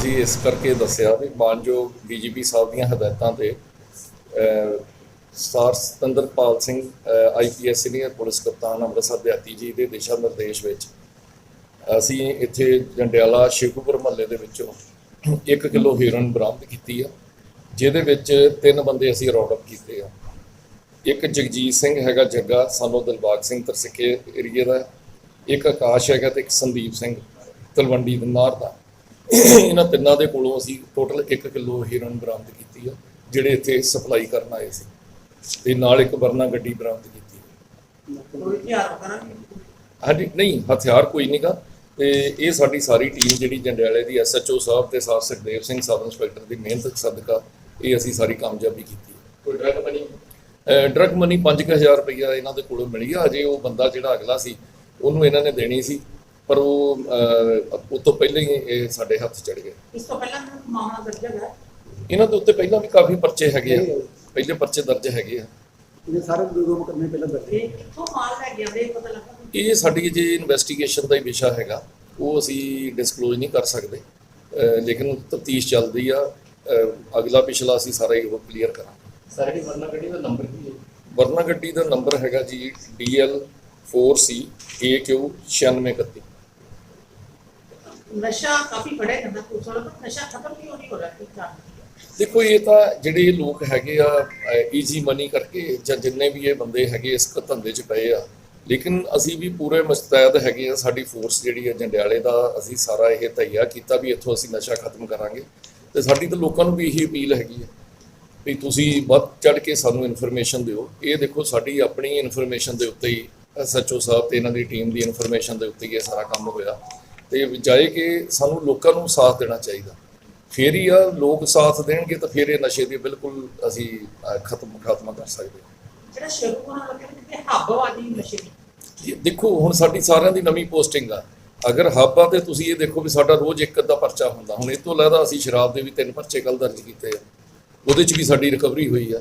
ਅਸੀਂ ਇਸ ਕਰਕੇ ਦੱਸਿਆ ਵੀ ਮਾਨਯੋਗ ਡੀਜੀਪੀ ਸਾਹਿਬ ਦੀਆਂ ਹਦਾਇਤਾਂ ਤੇ ਅਹ, sir Satinderpal Singh IPS senior police ਕਪਤਾਨ ਅੰਮ੍ਰਿਤਸਰ ਦਿਹਾਤੀ ਜੀ ਦੇ ਦਿਸ਼ਾ ਨਿਰਦੇਸ਼ ਵਿੱਚ ਅਸੀਂ ਇੱਥੇ ਜੰਡਿਆਲਾ ਸ਼ਿਵਪੁਰ ਮਹੱਲੇ ਦੇ ਵਿੱਚੋਂ 1 ਕਿਲੋ ਹੀਰੋਇਨ ਬਰਾਮਦ ਕੀਤੀ ਆ ਜਿਹਦੇ ਵਿੱਚ ਤਿੰਨ ਬੰਦੇ ਅਸੀਂ ਰੌਡ ਅਪ ਕੀਤੇ ਆ। ਇੱਕ ਜਗਜੀਤ ਸਿੰਘ ਹੈਗਾ ਜੱਗਾ ਸਾਨੂੰ ਦਿਲਬਾਗ ਸਿੰਘ ਤਰਸਿੱਕੇ ਏਰੀਏ ਦਾ ਇੱਕ ਆਕਾਸ਼ ਹੈਗਾ ਤੇ ਇੱਕ ਸੰਦੀਪ ਸਿੰਘ ਤਲਵੰਡੀ ਦਨਾਰ ਦਾ। ਇਹਨਾਂ ਤਿੰਨਾਂ ਦੇ ਕੋਲੋਂ ਅਸੀਂ ਟੋਟਲ 1 ਕਿਲੋ ਹੀਰੋਇਨ ਬਰਾਮਦ ਕੀਤੀ ਆ ਜਿਹੜੇ ਇੱਥੇ ਸਪਲਾਈ ਕਰਨ ਆਏ ਸੀ। ਤੇ ਨਾਲ ਇੱਕ ਵਰਨਾ ਗੱਡੀ ਬਰਾਮਦ ਕੀਤੀ ਕੋਈ ਹਥਿਆਰ ਵਗੈਰਾ ਹਾਂਜੀ ਨਹੀਂ ਹਥਿਆਰ ਕੋਈ ਨਹੀਂਗਾ ਤੇ ਇਹ ਸਾਡੀ ਸਾਰੀ ਟੀਮ ਜਿਹੜੀ ਜੰਡਿਆਲੇ ਦੀ ਐਸਐਚਓ ਸਾਹਿਬ ਤੇ sir Sukhdev Singh sub inspector ਦੀ ਮਿਹਨਤ ਸਦਕਾ ਇਹ ਅਸੀਂ ਸਾਰੀ ਕਾਮਯਾਬੀ ਕੀਤੀ ਕੋਈ ਡਰਗ ਬਣੀ ਡਰਗ ਮਨੀ 5000 ਰੁਪਈਆ ਇਹਨਾਂ ਦੇ ਕੋਲੋਂ ਮਿਲ ਗਿਆ ਅਜੇ ਉਹ ਬੰਦਾ ਜਿਹੜਾ ਅਗਲਾ ਸੀ ਉਹਨੂੰ ਇਹਨਾਂ ਨੇ ਦੇਣੀ ਸੀ। ਪਰ ਉਹ ਅਹ, ਉਹ ਤੋਂ ਪਹਿਲਾਂ ਹੀ ਇਹ ਸਾਡੇ ਹੱਥ ਚੜ ਗਏ। ਇਸ ਤੋਂ ਪਹਿਲਾਂ ਮਾਮਲਾ ਦਰਜ ਹੈਗਾ? ਇਹਨਾਂ ਦੇ ਉੱਤੇ ਪਹਿਲਾਂ ਵੀ ਕਾਫੀ ਪਰਚੇ ਹੈਗੇ ਆ। ਪਹਿਲੇ ਪਰਚੇ ਦਰਜ ਹੈਗੇ ਆ। ਇਹ ਸਾਰੇ ਦੋ ਮੁਕਦਮੇ ਪਹਿਲਾਂ ਦਰਜ ਇਹ ਕਿੱਥੋਂ ਮਾਲ ਲੈ ਗਿਆ ਦੇ ਪਤਾ ਲੱਗਾ? ਇਹ ਸਾਡੀ ਜੇ ਇਨਵੈਸਟੀਗੇਸ਼ਨ ਦਾ ਹੀ ਵਿਸ਼ਾ ਹੈਗਾ ਉਹ ਅਸੀਂ ਡਿਸਕਲੋਜ਼ ਨਹੀਂ ਕਰ ਸਕਦੇ। ਅਹ, ਲੇਕਿਨ ਤਫਤੀਸ਼ ਚੱਲਦੀ ਆ। ਅਹ, ਅਗਲਾ ਪਿਛਲਾ ਅਸੀਂ ਸਾਰਾ ਹੀ ਉਹ ਕਲੀਅਰ ਕਰਾਂਗੇ। ਸਰ ਜਿਹੜੀ ਵਰਨਾ ਗੱਡੀ ਦਾ ਨੰਬਰ ਕੀ ਹੈ? ਵਰਨਾ ਗੱਡੀ ਦਾ ਨੰਬਰ ਹੈਗਾ ਜੀ DL 4C AQ 9631 ਨਸ਼ਾ ਕਾਫੀ ਫੜਿਆ ਜਾਂਦਾ ਪੁਲਿਸ ਪਰ ਨਸ਼ਾ ਖਤਮ ਕਿਉਂ ਨਹੀਂ ਹੋ ਰਿਹਾ ਕੀ ਕਾਰਨ ਦੇਖੋ, ਇਹ ਤਾਂ ਜਿਹੜੇ ਲੋਕ ਹੈਗੇ ਆ ਈਜ਼ੀ ਮਨੀ ਕਰਕੇ ਜਾਂ ਜਿੰਨੇ ਵੀ ਇਹ ਬੰਦੇ ਹੈਗੇ ਇਸ ਧੰਦੇ 'ਚ ਪਏ ਆ, ਲੇਕਿਨ ਅਸੀਂ ਵੀ ਪੂਰੇ ਮੁਸਤੈਦ ਹੈਗੇ ਆ, ਸਾਡੀ ਫੋਰਸ ਜਿਹੜੀ ਹੈ ਜੰਡਿਆਲੇ ਦਾ ਅਸੀਂ ਸਾਰਾ ਇਹ ਤਈਆ ਕੀਤਾ ਵੀ ਇੱਥੋਂ ਅਸੀਂ ਨਸ਼ਾ ਖਤਮ ਕਰਾਂਗੇ। ਤੇ ਸਾਡੀ ਤਾਂ ਲੋਕਾਂ ਨੂੰ ਵੀ ਇਹੀ ਅਪੀਲ ਹੈਗੀ ਹੈ ਵੀ ਤੁਸੀਂ ਵੱਧ ਚੜ ਕੇ ਸਾਨੂੰ ਇਨਫੋਰਮੇਸ਼ਨ ਦਿਓ। ਇਹ ਦੇਖੋ, ਸਾਡੀ ਆਪਣੀ ਇਨਫੋਰਮੇਸ਼ਨ ਦੇ ਉੱਤੇ ਹੀ ਐਸਐਚਓ ਸਾਹਿਬ ਤੇ ਇਹਨਾਂ ਦੀ ਟੀਮ ਦੀ ਇਨਫੋਰਮੇਸ਼ਨ ਦੇ ਉੱਤੇ ਹੀ ਇਹ ਸਾਰਾ ਕੰਮ ਹੋਇਆ। ਤੇ ਬਜਾਏ ਕਿ ਸਾਨੂੰ ਲੋਕਾਂ ਨੂੰ ਸਾਥ ਦੇਣਾ ਚਾਹੀਦਾ। ਫੇਰ ਹੀ ਆ ਲੋਕ ਸਾਥ ਦੇਣਗੇ ਤਾਂ ਫਿਰ ਇਹ ਨਸ਼ੇ ਦੀ ਬਿਲਕੁਲ ਅਸੀਂ ਖਤਮ ਖਾਤਮਾ ਕਰ ਸਕਦੇ ਹਾਂ। ਜਿਹੜਾ ਲੱਗਿਆ ਕਿ ਨਸ਼ੇ ਦੇਖੋ ਹੁਣ ਸਾਡੀ ਸਾਰਿਆਂ ਦੀ ਨਵੀਂ ਪੋਸਟਿੰਗ ਆ। ਅਗਰ ਹੱਬ ਆ ਤੇ ਤੁਸੀਂ ਇਹ ਦੇਖੋ ਵੀ ਸਾਡਾ ਰੋਜ਼ ਇੱਕ ਅੱਧਾ ਪਰਚਾ ਹੁੰਦਾ ਹੁਣ ਇਹ ਤੋਂ ਇਲਾਵਾ ਅਸੀਂ ਸ਼ਰਾਬ ਦੇ ਵੀ ਤਿੰਨ ਪਰਚੇ ਕੱਲ ਦਰਜ ਕੀਤੇ ਆ। ਉਹਦੇ 'ਚ ਵੀ ਸਾਡੀ ਰਿਕਵਰੀ ਹੋਈ ਆ।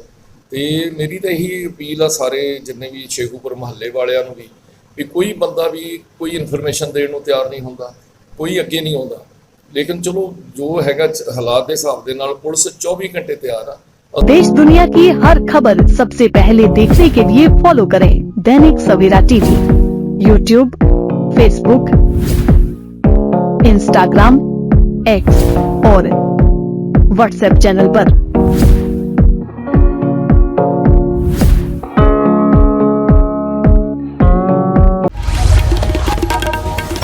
ਤੇ ਮੇਰੀ ਤਾਂ ਇਹੀ ਅਪੀਲ ਆ ਸਾਰੇ ਜਿੰਨੇ ਵੀ ਸ਼ੇਖੂਪੁਰ ਮਹੱਲੇ ਵਾਲਿਆਂ ਨੂੰ ਵੀ ਵੀ ਕੋਈ ਬੰਦਾ ਵੀ ਕੋਈ ਇਨਫੋਰਮੇਸ਼ਨ ਦੇਣ ਨੂੰ ਤਿਆਰ ਨਹੀਂ ਹੁੰਦਾ ਕੋਈ ਅੱਗੇ ਨਹੀਂ ਆਉਂਦਾ ਲੇਕਿਨ ਚਲੋ ਜੋ ਹੈਗਾ ਚ- ਹਾਲਾਤ ਦੇ ਹਿਸਾਬ ਦੇ ਨਾਲ ਪੁਲਿਸ 24 ਘੰਟੇ ਤਿਆਰ ਆ देश दुनिया की हर खबर सबसे पहले देखने के लिए फॉलो करें Dainik Savera TV YouTube Facebook Instagram X और व्हाट्सएप चैनल पर।